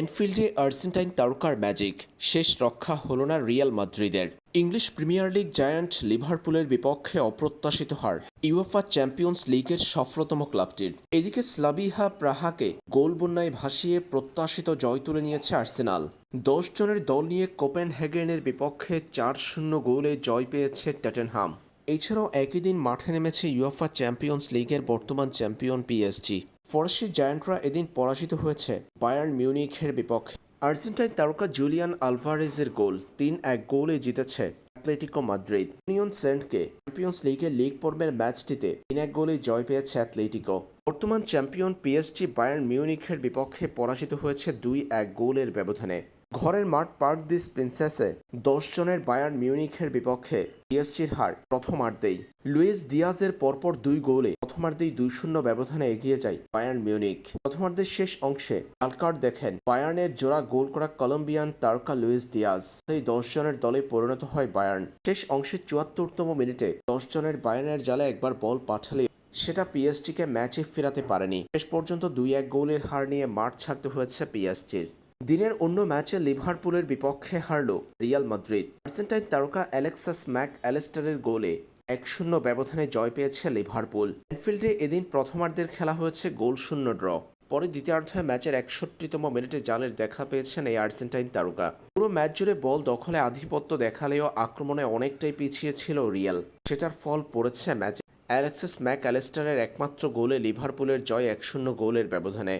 এনফিল্ডে Argentine তারকার magic, শেষ রক্ষা হল না রিয়াল মাদ্রিদের। ইংলিশ প্রিমিয়ার লিগ জায়ান্ট লিভারপুলের বিপক্ষে অপ্রত্যাশিত হার, ইউএফা চ্যাম্পিয়ন্স লিগের সফলতম ক্লাবটির। এদিকে স্লাবিহা প্রাহাকে গোল বন্যায় ভাসিয়ে প্রত্যাশিত জয় তুলে নিয়েছে আর্সেনাল। দশ জনের দল নিয়ে কোপেনহেগেনের বিপক্ষে চার শূন্য গোলে জয় পেয়েছে ট্যাটেনহাম এছাড়াও একই দিন মাঠে নেমেছে ইউএফা চ্যাম্পিয়ন্স লিগের বর্তমান চ্যাম্পিয়ন পিএসজি ফরাসি জায়ান্টরা এদিন পরাজিত হয়েছে বায়ার্ন মিউনিখের বিপক্ষে। আর্জেন্টাইন তারকা জুলিয়ান আলভারেজের গোল তিন এক গোলে জিতেছে অ্যাথলেটিকো মাদ্রিদ। ইউনিয়ন সেন্টকে চ্যাম্পিয়ন্স লিগের লিগ পর্বের ম্যাচটিতে তিন এক গোলে জয় পেয়েছে অ্যাথলেটিকো বর্তমান চ্যাম্পিয়ন পিএসজি বায়ার্ন মিউনিখের বিপক্ষে পরাজিত হয়েছে দুই এক গোলের ব্যবধানে। ঘরের মাঠ পার্ক দিস প্রিন্সেসে দশ জনের বায়ার্ন মিউনিখের বিপক্ষে পিএসজির হার প্রথমার্ধেই। লুইস দিয়াজের পরপর দুই গোলে প্রথমার্ধেই দুই শূন্য ব্যবধানে এগিয়ে যায় বায়ার্ন মিউনিক প্রথমার্ধের শেষ অংশে আলকার দেখেন, বায়ার্নের জোড়া গোল করা কলম্বিয়ান তারকা লুইস দিয়াজ। সেই দশ জনের দলে পরিণত হয় বায়ার্ন। শেষ অংশের চুয়াত্তরতম মিনিটে দশ জনের বায়ার্নের জালে একবার বল পাঠালে সেটা পিএসজিকে ম্যাচে ফেরাতে পারেনি। শেষ পর্যন্ত দুই এক গোলের হার নিয়ে মাঠ ছাড়তে হয়েছে পিএসজির। দিনের অন্য ম্যাচে লিভারপুলের বিপক্ষে হারল রিয়াল মাদ্রিদ। আর্জেন্টাইন তারকা অ্যালেক্সাস ম্যাক অ্যালেস্টারের গোলে এক শূন্য ব্যবধানে জয় পেয়েছে লিভারপুল। এনফিল্ডে এদিন প্রথমার্ধের খেলা হয়েছে গোল শূন্য ড্র। পরে দ্বিতীয়ার্ধে ম্যাচের একষট্টিতম মিনিটে জালের দেখা পেয়েছেন এই আর্জেন্টাইন তারকা। পুরো ম্যাচ জুড়ে বল দখলে আধিপত্য দেখালেও আক্রমণে অনেকটাই পিছিয়ে ছিল রিয়াল। সেটার ফল পড়েছে ম্যাচে। অ্যালেক্সিস ম্যাক অ্যালেস্টারের একমাত্র গোলে লিভারপুলের জয় এক শূন্য গোলের ব্যবধানে।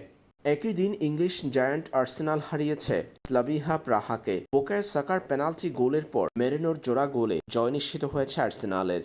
একই দিন ইংলিশ জায়ান্ট আর্সেনাল হারিয়েছে স্লাবিহা প্রাহাকে। বোকায় সাকার পেনাল্টি গোলের পর মেরেনোর জোড়া গোলে জয় নিশ্চিত হয়েছে আর্সেনালের।